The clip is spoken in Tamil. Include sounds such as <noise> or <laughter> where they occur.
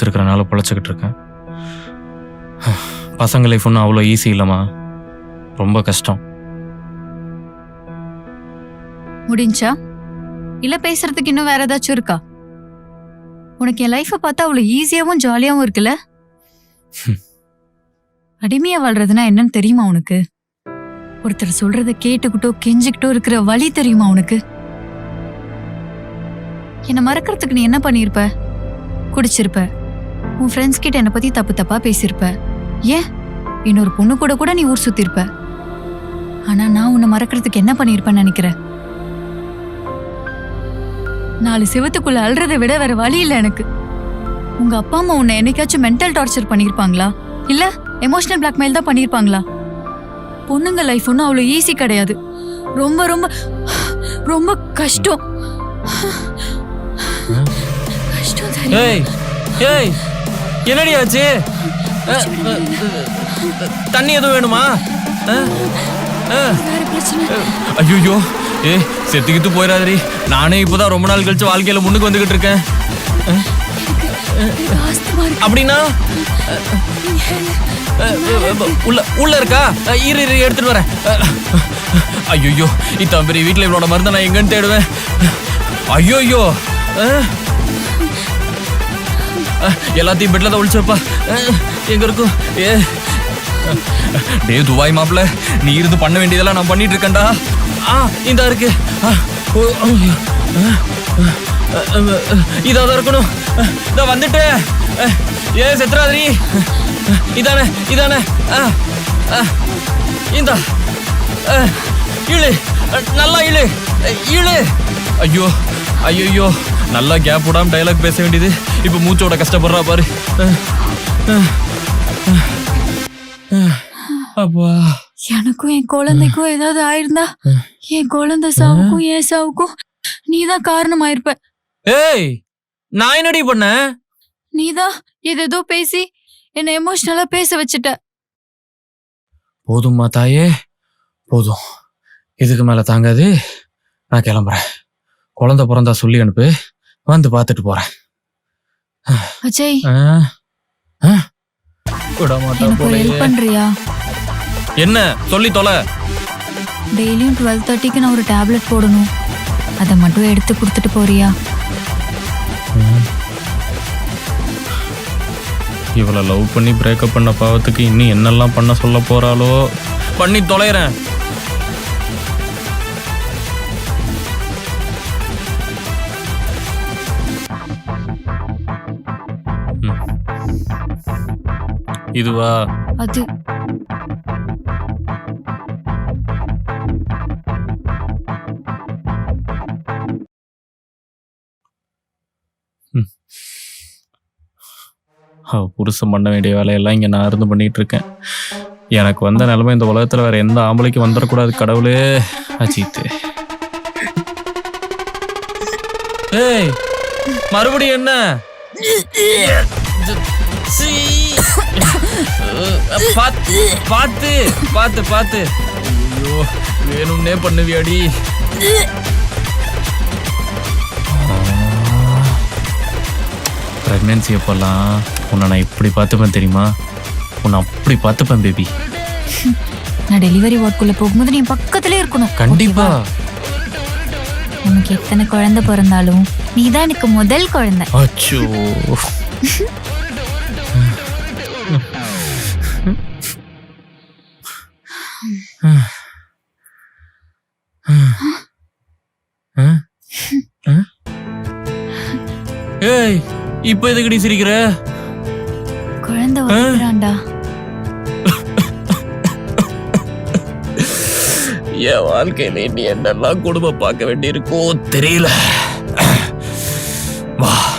இருக்கிறனால பொழைச்சிக்கிட்டு இருக்கேன் பசங்க லைஃப் ஒன்றும் அவ்வளோ ஈஸி இல்லைம்மா. ரொம்ப கஷ்டம். முடிஞ்சா? இல்ல பேசுறதுக்கு இன்னும் வேற ஏதாச்சும் இருக்கா? உனக்கு என் லைஃபை பார்த்தா அவ்வளவு ஈஸியாவும் ஜாலியாவும் இருக்குல்ல? அடிமையா வாழ்றதுன்னா என்னன்னு தெரியுமா உனக்கு? ஒருத்தர் சொல்றத கேட்டுக்கிட்டோ கெஞ்சிக்கிட்டோ இருக்கிற வழி தெரியுமா உனக்கு? என்னை மறக்கறதுக்கு நீ என்ன பண்ணிருப்ப குடிச்சிருப்ப. உன் ஃப்ரெண்ட்ஸ் கிட்ட என்னை பத்தி தப்பு தப்பா பேசியிருப்ப. ஏன்? இன்னொரு பொண்ணு கூட கூட நீ ஊர் சுத்திருப்ப. ஆனா நான் உன்னை மறக்கிறதுக்கு என்ன பண்ணியிருப்பேன்னு நினைக்கிறேன் நாலு சிவத்துக்குள்ள அழுறத விட வேற வழி இல்லை எனக்கு. உங்க அப்பா அம்மா உன்னை என்னைக்காச்சும் மென்டல் டார்ச்சர் பண்ணியிருப்பாங்களா? இல்ல எமோஷனல் பிளாக்மெயில் தான் பண்ணியிருப்பாங்களா? பொண்ணுங்க லைஃப் ஒன்றும் அவ்வளோ ஈஸி கிடையாது. ரொம்ப ரொம்ப ரொம்ப கஷ்டம் கஷ்டம். ஏய் ஏய் என்னடி ஆச்சு? தண்ணி எதுவும் வேணுமா? ஐயோ ஏ செத்துக்கிட்டு போயிடாதடி நானே இப்போதான் ரொம்ப நாள் கழிச்சு வாழ்க்கையில முன்னுக்கு வந்துகிட்டு இருக்கேன். அப்படின்னா? உள்ள உள்ள இருக்கா? இரு இரு எடுத்துட்டு வரேன். ஐயோ இத்தான் பெரிய வீட்டில் இவளோட மருந்து நான் எங்கன்னு தேடுவேன். ஐயோயோ எல்லாத்தையும் பெட்ல தான் ஒழிச்சப்பா எங்க இருக்கும்? ஏ. டே துபாய் மாப்பிள்ள நீ இருந்து பண்ண வேண்டியதெல்லாம் நான் பண்ணிட்டு இருக்கேன்டா. ஆ இந்த இருக்கு. ஆ, ஓ, இதா தான் இருக்கணும். இதோ வந்துட்டு. ஏ செத்ராதிரி. இதானே இதானே. ஆ, ஆ, இந்தா. இழு. நல்லா இழு. இழு. ஐயோ ஐயோ. நல்லா கேப் விடாம டைலாக் பேச வேண்டியது. இப்போ மூச்சோட கஷ்டப்படுறா பாரு. அப்பா. எனக்கும் என் குழந்தைக்கும் ஏதாவது ஆயிருந்தா என் குழந்தை சாவுக்கும் என் சாவுக்கும் நீதான் காரணமாயிருப்ப. ஏய் நான் என்னடி பண்ணேன் நீதான் ஏதேதோ பேசி என்னை எமோஷனலா பேச வச்சுட்ட. போதும்மா தாயே. போதும். இதுக்கு மேல தாங்காது. நான் கிளம்புறேன். குழந்தை பிறந்தா சொல்லி அனுப்பு. வந்து பார்த்துட்டு போறேன். அஜய்? விட எனக்கு போலயே. ஹெல்ப் பண்றியா? என்ன? சொல்லி தொலை. டெய்லியும் டுவெல் தேர்ட்டிக்கு நான் ஒரு டேப்லெட் போடணும். அதை மட்டும் எடுத்து கொடுத்துட்டு போறியா? இவளை லவ் பண்ணி பிரேக்கப் பண்ண பாவத்துக்கு இன்னும் என்னெல்லாம் பண்ண சொல்ல போறாளோ? பண்ணி தொலைறேன். இதுவா? அது. புருஷன் பண்ண வேண்டிய வேலையெல்லாம் இங்கே நான் இருந்து பண்ணிட்டு இருக்கேன் எனக்கு வந்த நிலைமை இந்த உலகத்தில் வேற எந்த ஆம்பளைக்கும் வந்துடக்கூடாது கடவுளே. அஜித்து. ஏய் மறுபடியும் என்ன. பாத்து பாத்து பாத்து பாத்து. ஐயோ வேணும்னே பண்ணுவியாடி. ப்ரெக்னென்சி அப்போல்லாம் உன்னை நான் இப்படி பார்த்துப்பேன் தெரியுமா? உன்னை அப்படி பார்த்துப்பேன் பேபி நான் டெலிவரி வார்டுக்குள்ள போகும்போது நீ பக்கத்திலே இருக்கணும். கண்டிப்பா. உனக்கு எத்தனை குழந்தை பிறந்தாலும் நீதான் எனக்கு முதல் குழந்தை. அச்சோ. <laughs> ஏய் இப்போ எதுக்குடி சிரிக்கிற? குழந்தை வளர்க்குறான்டா. என் வாழ்க்கையில நீ என்னெல்லாம் குடும்பம் பார்க்க வேண்டியிருக்கோ தெரியல. வா.